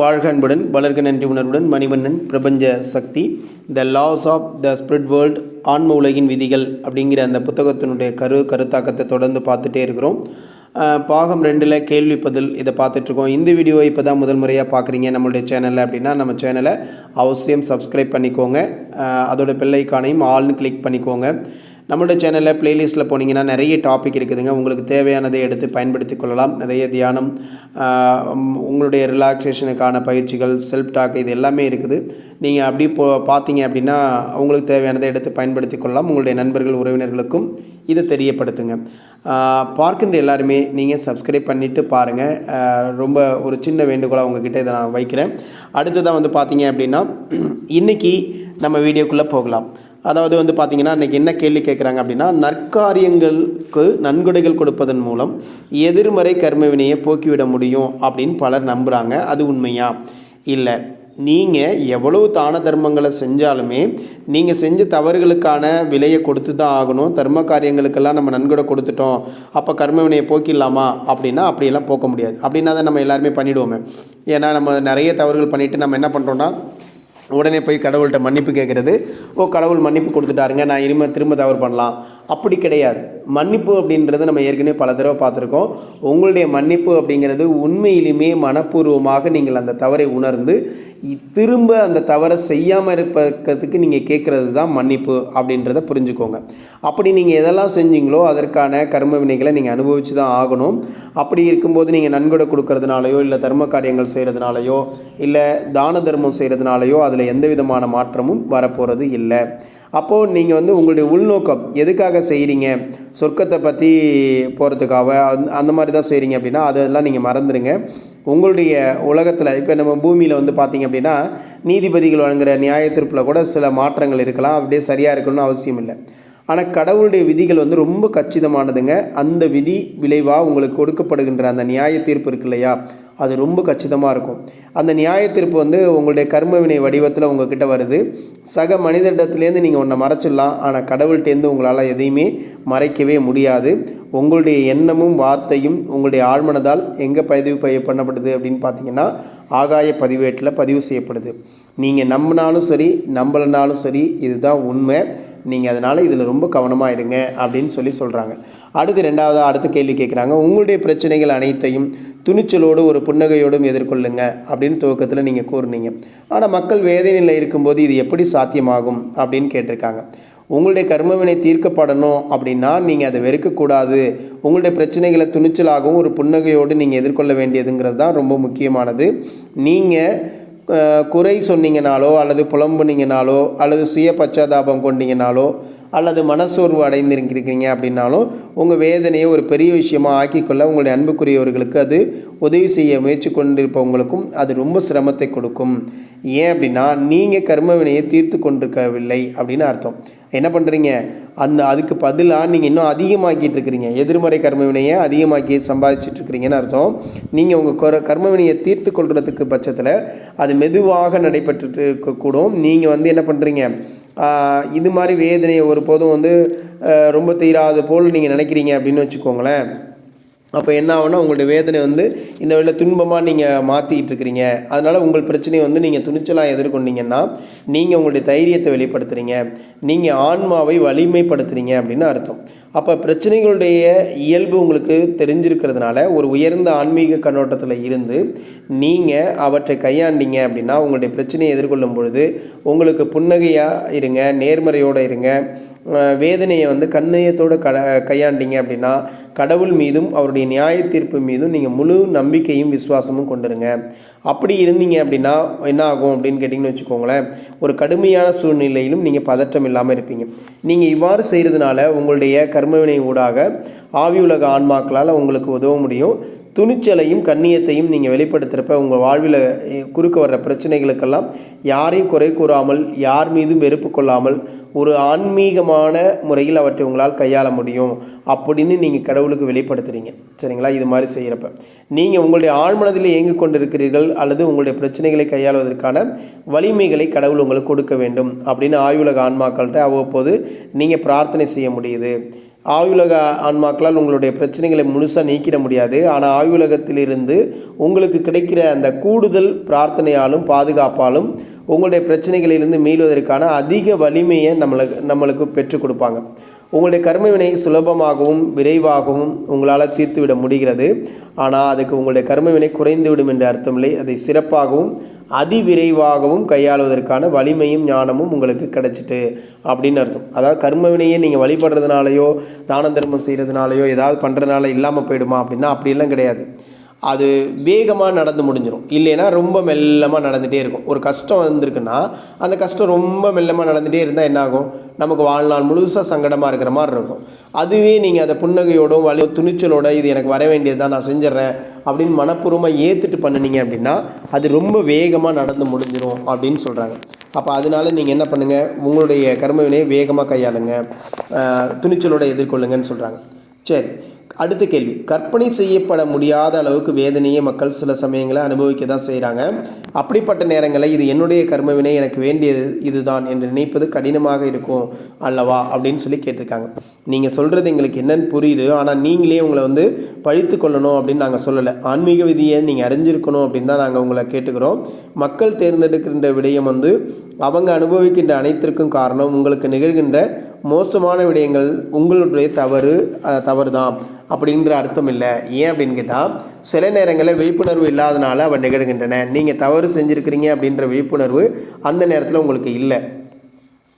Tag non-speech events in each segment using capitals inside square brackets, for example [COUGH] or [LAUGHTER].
வாழ்க அன்புடன் வளர்க நன்றி உணர்வுடன் மணிவண்ணன் பிரபஞ்ச சக்தி the laws of the spirit world ஆன்ம உலகின் விதிகள் அப்படிங்கிற அந்த புத்தகத்தினுடைய கரு கருத்தாக்கத்தை தொடர்ந்து பார்த்துட்டே இருக்கிறோம். பாகம் ரெண்டில் கேள்வி பதில் இதை பார்த்துட்ருக்கோம் இந்த வீடியோவை இப்போ தான் முதல் முறையாக பார்க்குறீங்க நம்மளுடைய சேனலில் அப்படின்னா நம்ம சேனலை அவசியம் சப்ஸ்கிரைப் பண்ணிக்கோங்க. அதோடய அதோட பெல்லைக்கானையும் ஆல்னு கிளிக் பண்ணிக்கோங்க. நம்மளோட சேனலில் ப்ளேலிஸ்ட்டில் போனீங்கன்னா நிறைய டாபிக் இருக்குதுங்க. உங்களுக்கு தேவையானதை எடுத்து பயன்படுத்தி கொள்ளலாம். நிறைய தியானம் உங்களுடைய ரிலாக்ஸேஷனுக்கான பயிற்சிகள் செல்ஃப் டாக் இது எல்லாமே இருக்குது. நீங்கள் அப்படி போ பார்த்தீங்க அப்படின்னா உங்களுக்கு தேவையானதை எடுத்து பயன்படுத்தி கொள்ளலாம். உங்களுடைய நண்பர்கள் உறவினர்களுக்கும் இதை தெரியப்படுத்துங்க. பார்க்கின்ற எல்லாருமே நீங்கள் சப்ஸ்கிரைப் பண்ணிவிட்டு பாருங்கள் ரொம்ப ஒரு சின்ன வேண்டுகோளாக உங்ககிட்ட இதை நான் வைக்கிறேன். அடுத்ததாக வந்து பார்த்தீங்க அப்படின்னா [CLEARS THROAT] இன்றைக்கி நம்ம வீடியோக்குள்ளே போகலாம். அதாவது வந்து பார்த்திங்கன்னா இன்றைக்கி என்ன கேள்வி கேட்குறாங்க அப்படின்னா நற்காரியங்களுக்கு நன்கொடைகள் கொடுப்பதன் மூலம் எதிர்மறை கர்மவினையை போக்கிவிட முடியும் அப்படின்னு பலர் நம்புகிறாங்க அது உண்மையா? இல்லை. நீங்கள் எவ்வளவு தான தர்மங்களை செஞ்சாலுமே நீங்கள் செஞ்ச தவறுகளுக்கான விலையை கொடுத்து தான் ஆகணும். தர்ம காரியங்களுக்கெல்லாம் நம்ம நன்கொடை கொடுத்துட்டோம். அப்போ கர்மவினையை போக்கிடலாமா? அப்படின்னா அப்படியெல்லாம் போக்க முடியாது. அப்படின்னா தான் நம்ம எல்லாருமே பண்ணிவிடுவோமே ஏன்னா நம்ம நிறைய தவறுகள் பண்ணிவிட்டு நம்ம என்ன பண்ணுறோன்னா உடனே போய் கடவுள்கிட்ட மன்னிப்பு கேட்குறது. ஓ கடவுள் மன்னிப்பு கொடுத்துட்டாருங்க நான் இனிமேல் திரும்ப தவறு பண்ணலாம். அப்படி கிடையாது. மன்னிப்பு அப்படின்றது நம்ம ஏற்கனவே பல தடவை பார்த்துருக்கோம். உங்களுடைய மன்னிப்பு அப்படிங்கிறது உண்மையிலுமே மனப்பூர்வமாக நீங்கள் அந்த தவறை உணர்ந்து திரும்ப அந்த தவறை செய்யாமல் இருப்பதுக்கு நீங்கள் கேட்குறது தான் மன்னிப்பு அப்படின்றத புரிஞ்சுக்கோங்க. அப்படி நீங்கள் எதெல்லாம் செஞ்சீங்களோ அதற்கான கர்ம வினைகளை நீங்கள் அனுபவித்து தான் ஆகணும். அப்படி இருக்கும்போது நீங்கள் நன்கொடை கொடுக்கறதுனாலையோ இல்லை தர்ம காரியங்கள் செய்கிறதுனாலையோ இல்லை தான தர்மம் செய்கிறதுனாலையோ அதில் எந்த விதமான மாற்றமும் வரப்போகிறது இல்லை. அப்போது நீங்கள் வந்து உங்களுடைய உள்நோக்கம் எதுக்காக செய்கிறீங்க சொர்க்கத்தை பற்றி போகிறதுக்காக அந்த அந்த மாதிரி தான் செய்கிறீங்க அப்படின்னா அதெல்லாம் நீங்கள் மறந்துடுங்க உங்களுடைய உலகத்தில் இப்போ நம்ம பூமியில் வந்து பார்த்தீங்க அப்படின்னா நீதிபதிகள் வழங்குகிற நியாய தீர்ப்பில் கூட சில மாற்றங்கள் இருக்கலாம். அப்படியே சரியாக இருக்கணும்னு அவசியம் இல்லை. ஆனால் கடவுளுடைய விதிகள் வந்து ரொம்ப கச்சிதமானதுங்க. அந்த விதி விளைவாக உங்களுக்கு கொடுக்கப்படுகின்ற அந்த நியாய தீர்ப்பு இருக்கு இல்லையா? அது ரொம்ப கச்சிதமாக இருக்கும். அந்த நியாய தீர்ப்பு வந்து உங்களுடைய கர்மவினை வடிவத்தில் உங்ககிட்ட வருது. சக மனிதனிடத்துலேருந்து நீங்கள் ஒன்றை மறைச்சிடலாம். ஆனால் கடவுள்கிட்டேருந்து உங்களால் எதையுமே மறைக்கவே முடியாது. உங்களுடைய எண்ணமும் வார்த்தையும் உங்களுடைய ஆழ்மனதால் எங்கே பதிவு பய- பண்ணப்படுது அப்படின்னு பார்த்தீங்கன்னா ஆகாய பதிவேட்டில் பதிவு செய்யப்படுது. நீங்கள் நம்பினாலும் சரி நம்பலைனாலும் சரி இதுதான் உண்மை. நீங்கள் அதனால் இதில் ரொம்ப கவனமாக இருங்க அப்படின்னு சொல்லி சொல்கிறாங்க அடுத்து ரெண்டாவது அடுத்த கேள்வி கேட்குறாங்க உங்களுடைய பிரச்சனைகள் அனைத்தையும் துணிச்சலோடு ஒரு புன்னகையோடும் எதிர்கொள்ளுங்க அப்படின்னு துவக்கத்தில் நீங்கள் கூறுனீங்க. ஆனால் மக்கள் வேதனையில் இருக்கும்போது இது எப்படி சாத்தியமாகும் அப்படின்னு கேட்டிருக்காங்க. உங்களுடைய கர்மவினை தீர்க்கப்படணும் அப்படின்னா நீங்கள் அதை வெறுக்கக்கூடாது. உங்களுடைய பிரச்சனைகளை துணிச்சலாகவும் ஒரு புன்னகையோடு நீங்கள் எதிர்கொள்ள வேண்டியதுங்கிறது தான் ரொம்ப முக்கியமானது. நீங்கள் குறை சொன்னீங்கனாலோ அல்லது புலம்புனீங்கனாலோ அல்லது சுய பச்சாதாபம் கொண்டீங்கனாலோ அல்லது மனசோர்வு அடைந்திருக்கிறீங்க அப்படின்னாலும் உங்கள் வேதனையை ஒரு பெரிய விஷயமா ஆக்கிக்கொள்ள உங்களுடைய அன்புக்குரியவர்களுக்கு அது உதவி செய்ய முயற்சி கொண்டிருப்பவங்களுக்கும் அது ரொம்ப சிரமத்தை கொடுக்கும். ஏன் அப்படின்னா நீங்கள் கர்மவினையை தீர்த்து கொண்டிருக்கவில்லை அப்படின்னு அர்த்தம். என்ன பண்ணுறீங்க அந்த அதுக்கு பதிலாக நீங்கள் இன்னும் அதிகமாக்கிட்டு இருக்கிறீங்க. எதிர்மறை கர்ம வினையை அதிகமாக்கி சம்பாதிச்சுட்டு இருக்கிறீங்கன்னு அர்த்தம். நீங்கள் உங்கள் கர கர்மவினையை தீர்த்து கொள்றதுக்கு பட்சத்தில் அது மெதுவாக நடைபெற்று இருக்கக்கூடும். நீங்கள் வந்து என்ன பண்ணுறீங்க இது மாதிரி வேதனையை ஒருபோதும் வந்து ரொம்ப தீராது போல் நீங்கள் நினைக்கிறீங்க அப்படின்னு வச்சுக்கோங்களேன். அப்போ என்ன ஆகும்னா உங்களுடைய வேதனை வந்து இந்த வழியில் துன்பமாக நீங்கள் மாற்றிக்கிட்டு இருக்கிறீங்க. அதனால் உங்கள் பிரச்சனையை வந்து நீங்கள் துணிச்சலாக எதிர்கொண்டீங்கன்னா நீங்கள் உங்களுடைய தைரியத்தை வெளிப்படுத்துகிறீங்க நீங்கள் ஆன்மாவை வலிமைப்படுத்துகிறீங்க அப்படின்னு அர்த்தம். அப்போ பிரச்சனைகளுடைய இயல்பு உங்களுக்கு தெரிஞ்சிருக்கிறதுனால ஒரு உயர்ந்த ஆன்மீக கண்ணோட்டத்தில் இருந்து நீங்கள் அவற்றை கையாண்டிங்க அப்படின்னா உங்களுடைய பிரச்சனையை எதிர்கொள்ளும் பொழுது உங்களுக்கு புன்னகையாக இருங்க நேர்மறையோடு இருங்க. வேதனையை வந்து கண்ணயத்தோடு கட கையாண்டிங்க அப்படின்னா கடவுள் மீதும் அவருடைய நியாய தீர்ப்பு மீதும் நீங்கள் முழு நம்பிக்கையும் விசுவாசமும் கொண்டுருங்க. அப்படி இருந்தீங்க அப்படின்னா என்ன ஆகும் அப்படின்னு கேட்டிங்கன்னு வச்சுக்கோங்களேன் ஒரு கடுமையான சூழ்நிலையிலும் நீங்கள் பதற்றம் இல்லாமல் இருப்பீங்க. நீங்கள் இவ்வாறு செய்கிறதுனால உங்களுடைய கர்மவினை ஊடாக ஆவி உலக ஆன்மாக்களால் உங்களுக்கு உதவ முடியும். துணிச்சலையும் கண்ணியத்தையும் நீங்கள் வெளிப்படுத்துகிறப்ப உங்கள் வாழ்வில் குறுக்க வர்ற பிரச்சனைகளுக்கெல்லாம் யாரையும் குறை கூறாமல் யார் மீதும் வெறுப்பு கொள்ளாமல் ஒரு ஆன்மீகமான முறையில் அவற்றை உங்களால் கையாள முடியும் அப்படின்னு நீங்கள் கடவுளுக்கு வெளிப்படுத்துகிறீங்க சரிங்களா? இது மாதிரி செய்கிறப்ப நீங்கள் உங்களுடைய ஆழ்மனதில் இயங்கிக் கொண்டிருக்கிறீர்கள் அல்லது உங்களுடைய பிரச்சனைகளை கையாளுவதற்கான வலிமைகளை கடவுள் உங்களுக்கு கொடுக்க வேண்டும் அப்படின்னு ஆய்வுலக ஆன்மாக்கள்கிட்ட அவ்வப்போது நீங்கள் பிரார்த்தனை செய்ய முடியுது. ஆயுலக ஆன்மாக்களால் உங்களுடைய பிரச்சனைகளை முழுசாக நீக்கிட முடியாது. ஆனால் ஆயுலகத்திலிருந்து உங்களுக்கு கிடைக்கிற அந்த கூடுதல் பிரார்த்தனையாலும் பாதுகாப்பாலும் உங்களுடைய பிரச்சனைகளிலிருந்து மீள்வதற்கான அதிக வலிமையை நம்மளுக்கு நம்மளுக்கு பெற்றுக் கொடுப்பாங்க. உங்களுடைய கர்மவினை சுலபமாகவும் விரைவாகவும் உங்களால் தீர்த்துவிட முடிகிறது. ஆனால் அதுக்கு உங்களுடைய கர்மவினை குறைந்துவிடும் என்ற அர்த்தமில்லை. அதை சிறப்பாகவும் அதிவிரைவாகவும் கையாளுவதற்கான வலிமையும் ஞானமும் உங்களுக்கு கிடைச்சிட்டு அப்படின்னு அர்த்தம். அதாவது கர்மவினையை நீங்கள் வழிபடுறதுனாலையோ தான தர்மம் செய்கிறதுனாலையோ ஏதாவது பண்ணுறதுனால இல்லாமல் போயிடுமா அப்படின்னா அப்படிலாம் கிடையாது. அது வேகமாக நடந்து முடிஞ்சிடும் இல்லைன்னா ரொம்ப மெல்லமாக நடந்துகிட்டே இருக்கும். ஒரு கஷ்டம் வந்திருக்குன்னா அந்த கஷ்டம் ரொம்ப மெல்லமாக நடந்துகிட்டே இருந்தால் என்னாகும்? நமக்கு வாழ்நாள் முழுசாக சங்கடமாக இருக்கிற மாதிரி இருக்கும். அதுவே நீங்கள் அதை புன்னகையோடும் வலி துணிச்சலோட இது எனக்கு வர வேண்டியது தான் நான் செஞ்சிடறேன் அப்படின்னு மனப்பூர்வமாக ஏற்றுட்டு பண்ணினீங்க அப்படின்னா அது ரொம்ப வேகமாக நடந்து முடிஞ்சிடும் அப்படின்னு சொல்கிறாங்க அப்போ அதனால நீங்கள் என்ன பண்ணுங்கள் உங்களுடைய கர்மவினையை வேகமாக கையாளுங்க. துணிச்சலோட எதிர்கொள்ளுங்கன்னு சொல்கிறாங்க சரி. அடுத்த கேள்வி. கற்பனை செய்யப்பட முடியாத அளவுக்கு வேதனையை மக்கள் சில சமயங்களை அனுபவிக்க தான் செய்கிறாங்க அப்படிப்பட்ட நேரங்களில் இது என்னுடைய கர்மவினை எனக்கு வேண்டியது இதுதான் என்று நினைப்பது கடினமாக இருக்கும் அல்லவா அப்படின்னு சொல்லி கேட்டிருக்காங்க. நீங்கள் சொல்கிறது எங்களுக்கு என்னன்னு புரியுது. ஆனால் நீங்களே உங்களை வந்து பழித்து கொள்ளணும் அப்படின்னு நாங்கள் சொல்லலை. ஆன்மீக விதியை நீங்கள் அறிஞ்சிருக்கணும் அப்படின்னு தான் நாங்கள் உங்களை கேட்டுக்கிறோம். மக்கள் தேர்ந்தெடுக்கின்ற விடயம் வந்து அவங்க அனுபவிக்கின்ற அனைத்திற்கும் காரணம். உங்களுக்கு நிகழ்கின்ற மோசமான விடயங்கள் உங்களுடைய தவறு தவறு தான் அப்படின்ற அர்த்தம் இல்லை. ஏன் அப்படின்னு கேட்டால் சில நேரங்களில் விழிப்புணர்வு இல்லாதனால அவன் நிகழ்கின்றன. நீங்கள் தவறு செஞ்சுருக்கிறீங்க அப்படின்ற விழிப்புணர்வு அந்த நேரத்தில் உங்களுக்கு இல்லை.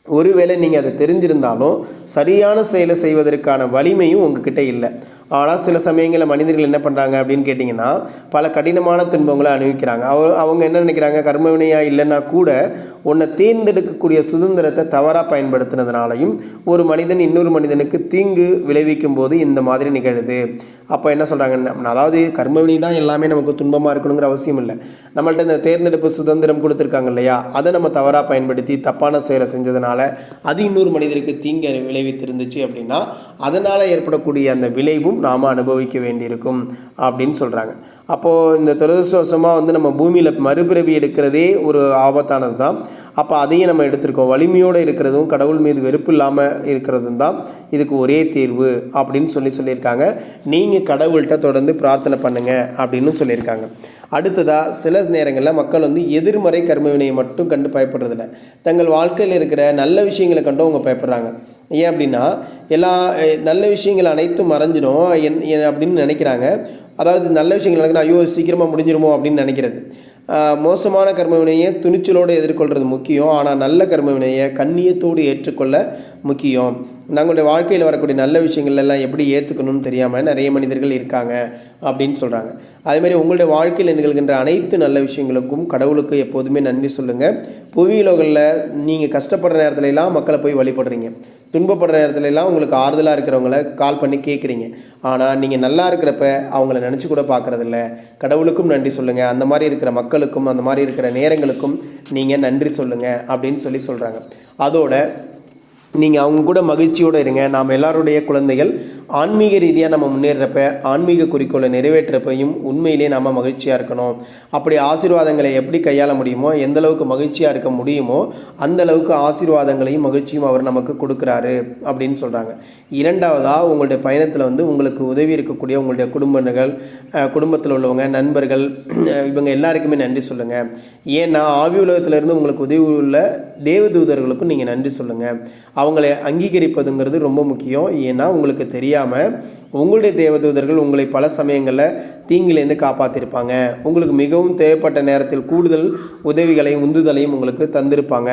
ஒருவேளை நீங்கள் அதை தெரிஞ்சிருந்தாலும் சரியான செயலை செய்வதற்கான வலிமையும் உங்ககிட்ட இல்லை. ஆனால் சில சமயங்களில் மனிதர்கள் என்ன பண்ணுறாங்க அப்படின்னு கேட்டிங்கன்னா பல கடினமான துன்பங்களை அனுபவிக்கிறாங்க. அவ அவங்க என்ன நினைக்கிறாங்க? கர்மவினையாக இல்லைன்னா கூட உன்னை தேர்ந்தெடுக்கக்கூடிய சுதந்திரத்தை தவறாக பயன்படுத்தினதுனாலையும் ஒரு மனிதன் இன்னொரு மனிதனுக்கு தீங்கு விளைவிக்கும் போது இந்த மாதிரி நிகழுது. அப்போ என்ன சொல்கிறாங்க அதாவது கர்மவினை தான் எல்லாமே நமக்கு துன்பமாக இருக்கணுங்கிற அவசியம் இல்லை. நம்மள்ட்ட இந்த தேர்ந்தெடுப்பு சுதந்திரம் கொடுத்துருக்காங்க இல்லையா? அதை நம்ம தவறாக பயன்படுத்தி தப்பான செயலை செஞ்சதுனால அது இன்னொரு மனிதருக்கு தீங்கு விளைவித்திருந்துச்சு அப்படின்னா அதனால் ஏற்படக்கூடிய அந்த விளைவும் நாம் அனுபவிக்க வேண்டியிருக்கும் அப்படின்னு சொல்கிறாங்க அப்போது இந்த துரதிருஷ்டவசமாக வந்து நம்ம பூமியில் மறுபிறவி எடுக்கிறதே ஒரு ஆபத்தானது தான். அப்போ அதையும் நம்ம எடுத்திருக்கோம். வலிமையோடு இருக்கிறதும் கடவுள் மீது வெறுப்பு இல்லாமல் இருக்கிறதும் தான் இதுக்கு ஒரே தீர்வு அப்படின்னு சொல்லி சொல்லியிருக்காங்க. நீங்கள் கடவுள்கிட்ட தொடர்ந்து பிரார்த்தனை பண்ணுங்கள் அப்படின்னு சொல்லியிருக்காங்க. அடுத்ததாக சில நேரங்களில் மக்கள் வந்து எதிர்மறை கர்மவினையை மட்டும் கண்டு பயப்படுறதில்ல. தங்கள் வாழ்க்கையில் இருக்கிற நல்ல விஷயங்களை கண்டும் அவங்க பயப்படுறாங்க. ஏன் அப்படின்னா எல்லா நல்ல விஷயங்கள் அனைத்தும் மறைஞ்சிடும். என் அப்படின்னு நினைக்கிறாங்க. அதாவது நல்ல விஷயங்கள் நடக்குது ஐயோ சீக்கிரமாக முடிஞ்சிருமோ அப்படின்னு நினைக்கிறது. மோசமான கர்மவினையை துணிச்சலோடு எதிர்கொள்கிறது முக்கியம். ஆனால் நல்ல கர்மவினையை கண்ணியத்தோடு ஏற்றுக்கொள்ள முக்கியம். நம்மளுடைய வாழ்க்கையில் வரக்கூடிய நல்ல விஷயங்கள் எல்லாம் எப்படி ஏற்றுக்கணும்னு தெரியாமல் நிறைய மனிதர்கள் இருக்காங்க அப்படின்னு சொல்கிறாங்க அதேமாதிரி உங்களுடைய வாழ்க்கையில் நிகழ்கின்ற அனைத்து நல்ல விஷயங்களுக்கும் கடவுளுக்கு எப்போதுமே நன்றி சொல்லுங்கள் புவியுலகில் நீங்கள் கஷ்டப்படுற நேரத்துல எல்லாம் மக்களை போய் வழிபடுறீங்க. துன்பப்படுற இடத்துலலாம் எல்லாம் உங்களுக்கு ஆறுதலாக இருக்கிறவங்கள கால் பண்ணி கேட்குறீங்க ஆனால் நீங்கள் நல்லா இருக்கிறப்ப அவங்கள நினச்சி கூட பார்க்குறதில்ல கடவுளுக்கும் நன்றி சொல்லுங்கள் அந்த மாதிரி இருக்கிற மக்களுக்கும் அந்த மாதிரி இருக்கிற நேரங்களுக்கும் நீங்கள் நன்றி சொல்லுங்கள் அப்படின்னு சொல்லி சொல்கிறாங்க அதோட நீங்கள் அவங்க கூட மகிழ்ச்சியோடு இருங்க. நாம் எல்லாருடைய குழந்தைகள் ஆன்மீக ரீதியாக நம்ம முன்னேறப்ப ஆன்மீக குறிக்கோளை நிறைவேற்றப்பையும் உண்மையிலே நாம் மகிழ்ச்சியாக இருக்கணும். அப்படி ஆசீர்வாதங்களை எப்படி கையாள முடியுமோ எந்த அளவுக்கு மகிழ்ச்சியாக இருக்க முடியுமோ அந்த அளவுக்கு ஆசீர்வாதங்களையும் மகிழ்ச்சியும் அவர் நமக்கு கொடுக்குறாரு அப்படின்னு சொல்கிறாங்க இரண்டாவதாக உங்களுடைய பயணத்தில் வந்து உங்களுக்கு உதவி இருக்கக்கூடிய உங்களுடைய குடும்பங்கள் குடும்பத்தில் உள்ளவங்க நண்பர்கள் இவங்க எல்லாருக்குமே நன்றி சொல்லுங்கள் ஏன்னா ஆவி உலகத்திலேருந்து உங்களுக்கு உதவி உள்ள தேவதூதர்களுக்கும் நீங்கள் நன்றி சொல்லுங்கள் அவங்களை அங்கீகரிப்பதுங்கிறது ரொம்ப முக்கியம். ஏன்னா உங்களுக்கு தெரியாமல் உங்களுடைய தேவதூதர்கள் உங்களை பல சமயங்களில் தீங்கிலேருந்து காப்பாற்றிருப்பாங்க உங்களுக்கு மிகவும் தேவைப்பட்ட நேரத்தில் கூடுதல் உதவிகளையும் உந்துதலையும் உங்களுக்கு தந்திருப்பாங்க.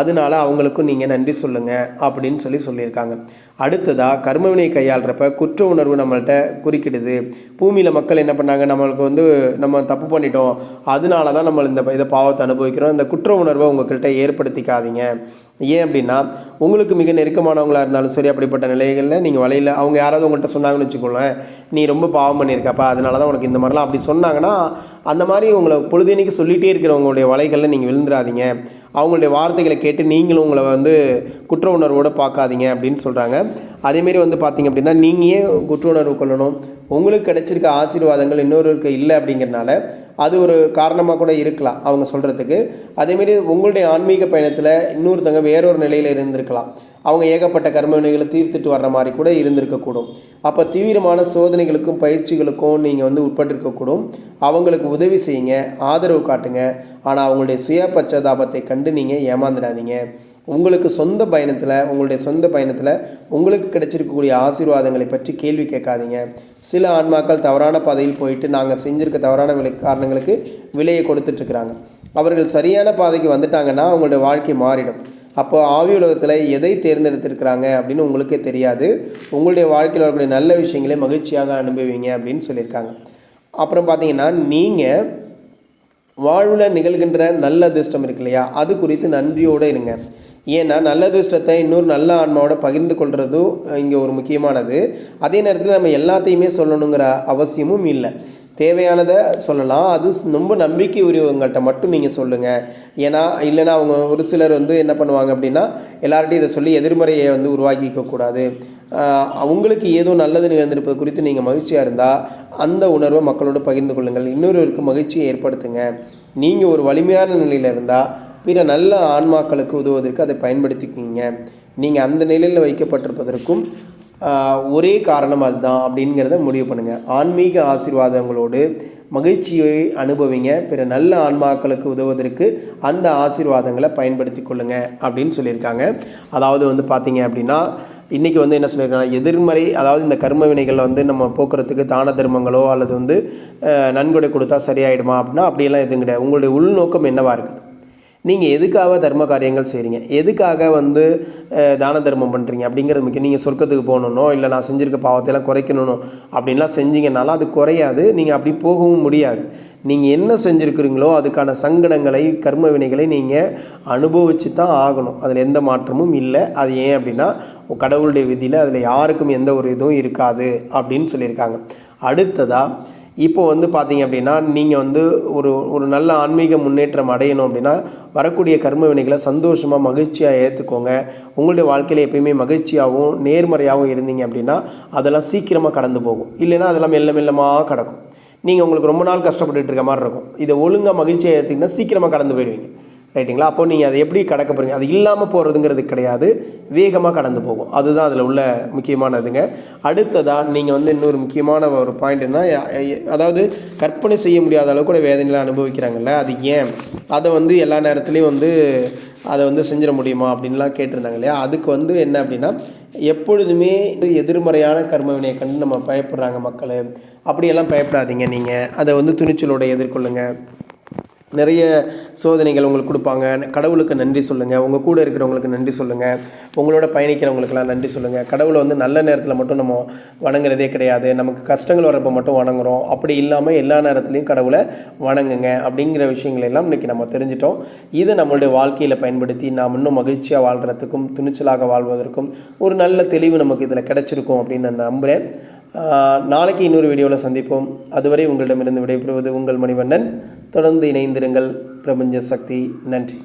அதனால அவங்களுக்கும் நீங்கள் நன்றி சொல்லுங்கள் அப்படின்னு சொல்லி சொல்லியிருக்காங்க. அடுத்ததாக கர்மவினை கையாளுறப்ப குற்ற உணர்வு நம்மள்ட்ட குறுக்கிடுது. பூமியில் மக்கள் என்ன பண்ணாங்க? நம்மளுக்கு வந்து நம்ம தப்பு பண்ணிட்டோம். அதனால தான் நம்ம இந்த இதை பாவத்தை அனுபவிக்கிறோம். இந்த குற்ற உணர்வை உங்கள்கிட்ட ஏற்படுத்திக்காதீங்க. ஏன் அப்படின்னா உங்களுக்கு மிக நெருக்கமானவங்களாக இருந்தாலும் சரி அப்படிப்பட்ட நிலைகளில் நீங்கள் வலையில் அவங்க யாராவது உங்கள்கிட்ட சொன்னாங்கன்னு வச்சுக்கோங்களேன் நீ ரொம்ப பாவம் பண்ணியிருக்கப்பா அதனால தான் உனக்கு இந்த மாதிரிலாம் அப்படி சொன்னாங்கன்னா அந்த மாதிரி உங்களை பொழுதேனிக்கு சொல்லிகிட்டே இருக்கிறவங்களுடைய வலைகளில் நீங்கள் விழுந்துடாதீங்க. அவங்களுடைய வார்த்தைகளை கேட்டு நீங்களும் உங்களை வந்து குற்ற உணர்வோடு பார்க்காதீங்க அப்படின்னு சொல்கிறாங்க அதேமாரி வந்து பார்த்தீங்க அப்படின்னா நீங்கள் ஏன் குற்ற உணர்வு கொள்ளணும்? உங்களுக்கு கிடைச்சிருக்க ஆசீர்வாதங்கள் இன்னொருக்கு இல்லை அப்படிங்கிறனால அது ஒரு காரணமாக கூட இருக்கலாம் அவங்க சொல்கிறதுக்கு அதேமாரி உங்களுடைய ஆன்மீக பயணத்தில் இன்னொருத்தவங்க வேறொரு நிலையில் இருந்திருக்கலாம். அவங்க ஏகப்பட்ட கர்மவினைகளை தீர்த்துட்டு வர்ற மாதிரி கூட இருந்திருக்கக்கூடும். அப்போ தீவிரமான சோதனைகளுக்கும் பயிற்சிகளுக்கும் நீங்கள் வந்து உட்பட்டிருக்கக்கூடும். அவங்களுக்கு உதவி செய்யுங்க ஆதரவு காட்டுங்க. ஆனால் அவங்களுடைய சுய பச்சதாபத்தை கண்டு நீங்கள் ஏமாந்துடாதீங்க. உங்களுக்கு சொந்த பயணத்தில் உங்களுடைய சொந்த பயணத்தில் உங்களுக்கு கிடைச்சிருக்கக்கூடிய ஆசீர்வாதங்களை பற்றி கேள்வி கேட்காதீங்க. சில ஆன்மாக்கள் தவறான பாதையில் போயிட்டு நாங்கள் செஞ்சுருக்க தவறான விலை காரணங்களுக்கு விலையை கொடுத்துட்ருக்குறாங்க அவர்கள் சரியான பாதைக்கு வந்துட்டாங்கன்னா அவங்களுடைய வாழ்க்கை மாறிடும். அப்போ ஆவி உலகத்தில் எதை தேர்ந்தெடுத்திருக்கிறாங்க அப்படின்னு உங்களுக்கே தெரியாது. உங்களுடைய வாழ்க்கையில் வரக்கூடிய நல்ல விஷயங்களை மகிழ்ச்சியாக அனுபவிங்க அப்படின்னு சொல்லியிருக்காங்க. அப்புறம் பார்த்தீங்கன்னா நீங்கள் வாழ்வில் நிகழ்கின்ற நல்ல அதிர்ஷ்டம் இருக்கு இல்லையா? அது குறித்து நன்றியோடு இருங்க. ஏன்னா நல்ல அதிர்ஷ்டத்தை இன்னொரு நல்ல ஆன்மாவோட பகிர்ந்து கொள்வதும் இங்கே ஒரு முக்கியமானது. அதே நேரத்தில் நம்ம எல்லாத்தையுமே சொல்லணுங்கிற அவசியமும் இல்லை. தேவையானதை சொல்லலாம். அது ரொம்ப நம்பிக்கை உரியவங்கள்ட்ட மட்டும் நீங்கள் சொல்லுங்கள் ஏன்னா இல்லைன்னா அவங்க ஒரு சிலர் வந்து என்ன பண்ணுவாங்க அப்படின்னா எல்லார்ட்டையும் இதை சொல்லி எதிர்மறையை வந்து உருவாக்கிக்க கூடாது. அவங்களுக்கு ஏதோ நல்லது நிகழ்ந்திருப்பது குறித்து நீங்கள் மகிழ்ச்சியாக இருந்தால் அந்த உணர்வை மக்களோடு பகிர்ந்து கொள்ளுங்கள். இன்னொருவருக்கு மகிழ்ச்சியை ஏற்படுத்துங்க. நீங்கள் ஒரு வலிமையான நிலையில் இருந்தால் பிற நல்ல ஆன்மாக்களுக்கு உதவுவதற்கு அதை பயன்படுத்திக்கிங்க. நீங்கள் அந்த நிலையில் வைக்கப்பட்டிருப்பதற்கும் ஒரே காரணம் அதுதான் அப்படிங்கிறத முடிவு பண்ணுங்கள் ஆன்மீக ஆசீர்வாதங்களோடு மகிழ்ச்சியை அனுபவிங்க. பிற நல்ல ஆன்மாக்களுக்கு உதவுவதற்கு அந்த ஆசீர்வாதங்களை பயன்படுத்தி கொள்ளுங்க அப்படின்னு சொல்லியிருக்காங்க. அதாவது வந்து பார்த்தீங்க அப்படின்னா இன்றைக்கி வந்து என்ன சொல்லியிருக்காங்க எதிர்மறை அதாவது இந்த கர்ம வினைகளை வந்து நம்ம போக்குறதுக்கு தான தர்மங்களோ அல்லது வந்து நன்கொடை கொடுத்தா சரியாயிடுமா அப்படின்னா அப்படியெல்லாம் எதுவும் கிடையாது. உங்களுடைய உள்நோக்கம் என்னவாக இருக்குது? நீங்கள் எதுக்காக தர்ம காரியங்கள் செய்கிறீங்க எதுக்காக வந்து தான தர்மம் பண்ணுறீங்க அப்படிங்கிறது முக்கியம். நீங்கள் சொர்க்கத்துக்கு போகணுன்னோ இல்லை நான் செஞ்சுருக்க பாவத்தையெல்லாம் குறைக்கணுன்னோ அப்படின்லாம் செஞ்சீங்கனால அது குறையாது. நீங்கள் அப்படி போகவும் முடியாது. நீங்கள் என்ன செஞ்சுருக்குறீங்களோ அதுக்கான சங்கடங்களை கர்ம வினைகளை நீங்கள் அனுபவிச்சு தான் ஆகணும். அதில் எந்த மாற்றமும் இல்லை. அது ஏன் அப்படின்னா கடவுளுடைய விதியில் அதில் யாருக்கும் எந்த ஒரு இதுவும் இருக்காது அப்படின்னு சொல்லியிருக்காங்க. அடுத்ததாக இப்போ வந்து பார்த்தீங்க அப்படின்னா நீங்கள் வந்து ஒரு ஒரு நல்ல ஆன்மீக முன்னேற்றம் அடையணும் அப்படின்னா வரக்கூடிய கர்ம வினைகளை சந்தோஷமாக மகிழ்ச்சியாக ஏற்றுக்கோங்க உங்களுடைய வாழ்க்கையில் எப்பயுமே மகிழ்ச்சியாகவும் நேர்மறையாகவும் இருந்தீங்க அப்படின்னா அதெல்லாம் சீக்கிரமாக கடந்து போகும். இல்லைன்னா அதெல்லாம் மெல்ல மெல்லமாக கிடக்கும். நீங்கள் உங்களுக்கு ரொம்ப நாள் கஷ்டப்பட்டுட்டு இருக்க மாதிரி இருக்கும். இதை ஒழுங்காக மகிழ்ச்சியாக ஏற்றிங்கன்னா சீக்கிரமாக கடந்து போயிடுவீங்க. ரைட்டுங்களா? அப்போ நீங்கள் அதை எப்படி கடக்க போகிறீங்க அது இல்லாமல் போகிறதுங்கிறது கிடையாது. வேகமாக கடந்து போகும். அதுதான் அதில் உள்ள முக்கியமானதுங்க. அடுத்ததாக நீங்கள் வந்து இன்னொரு முக்கியமான ஒரு பாயிண்ட்னா அதாவது கற்பனை செய்ய முடியாத அளவுக்கு கூட வேதனைகளை அனுபவிக்கிறாங்கல்ல? அது ஏன்? அதை வந்து எல்லா நேரத்துலையும் வந்து அதை வந்து செஞ்சிட முடியுமா? அப்படின்லாம் கேட்டிருந்தாங்க இல்லையா? அதுக்கு வந்து என்ன அப்படின்னா எப்பொழுதுமே இது எதிர்மறையான கர்மவினையை கண்டு நம்ம பயப்படுறாங்க மக்கள். அப்படியெல்லாம் பயப்படாதீங்க நீங்கள் அதை வந்து துணிச்சலோட எதிர்கொள்ளுங்கள் நிறைய சோதனைகள் உங்களுக்கு கொடுப்பாங்க. கடவுளுக்கு நன்றி சொல்லுங்கள் உங்கள் கூட இருக்கிறவங்களுக்கு நன்றி சொல்லுங்கள் உங்களோட பயணிக்கிறவங்களுக்கெல்லாம் நன்றி சொல்லுங்கள் கடவுளை வந்து நல்ல நேரத்தில் மட்டும் நம்ம வணங்குறதே கிடையாது. நமக்கு கஷ்டங்கள் வரப்போ மட்டும் வணங்குறோம். அப்படி இல்லாமல் எல்லா நேரத்துலையும் கடவுளை வணங்குங்க அப்படிங்கிற விஷயங்கள் எல்லாம் இன்றைக்கி நம்ம தெரிஞ்சிட்டோம். இதை நம்மளுடைய வாழ்க்கையில் பயன்படுத்தி நாம் இன்னும் மகிழ்ச்சியாக வாழ்கிறதுக்கும் துணிச்சலாக வாழ்வதற்கும் ஒரு நல்ல தெளிவு நமக்கு இதில் கிடைச்சிருக்கும் அப்படின்னு நான் நம்புகிறேன் நாளைக்கு இன்னொரு வீடியோவில் சந்திப்போம். அதுவரை உங்களிடமிருந்து விடைபெறுவது உங்கள் மணிவண்ணன். தொடர்ந்து இணைந்திருங்கள் பிரபஞ்ச சக்தி. நன்றி.